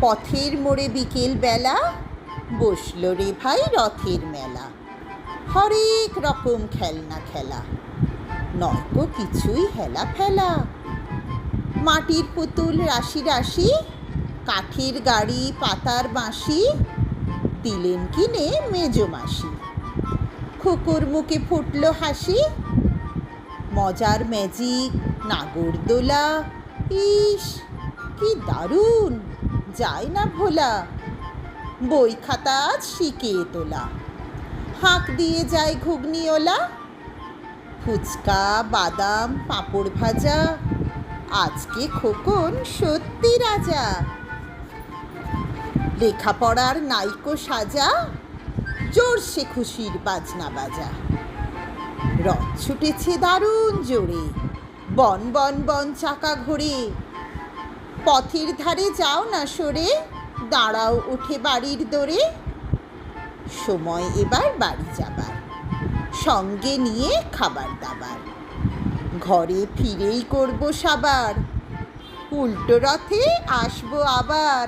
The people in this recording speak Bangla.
পথের মোড়ে বিকেল বেলা বসল রে ভাই রথের মেলা। হরেক রকম খেলনা খেলা নয়কো কিছুই হেলা ফেলা। মাটির পুতুল রাশি রাশি, কাঠের গাড়ি, পাতার বাঁশি, দিলেন কিনে মেজো মাসি। খুকুর মুখে ফুটল হাসি, মজার ম্যাজিক নাগরদোলা, ইস, কি দারুণ। যায় না ভোলা। বই খাতা আজ শিখিয়ে তোলা। হাঁক দিয়ে যায় ঘুগনিওলা। ফুচকা, বাদাম, পাঁপড় ভাজা। আজকে খোকন সত্যি রাজা। লেখাপড়ার নাইকো সাজা। জোর সে খুশির বাজনা বাজা। রথ ছুটেছে দারুণ জোরে। বন বন বন চাকা ঘোরে। পথের ধারে যাও না সরে, দাঁড়াও উঠে বাড়ির দোরে। সময় এবার বাড়ি যাবার, সঙ্গে নিয়ে খাবার দাবার। ঘরে ফিরেই করব সাবার, উল্টো রথে আসব আবার।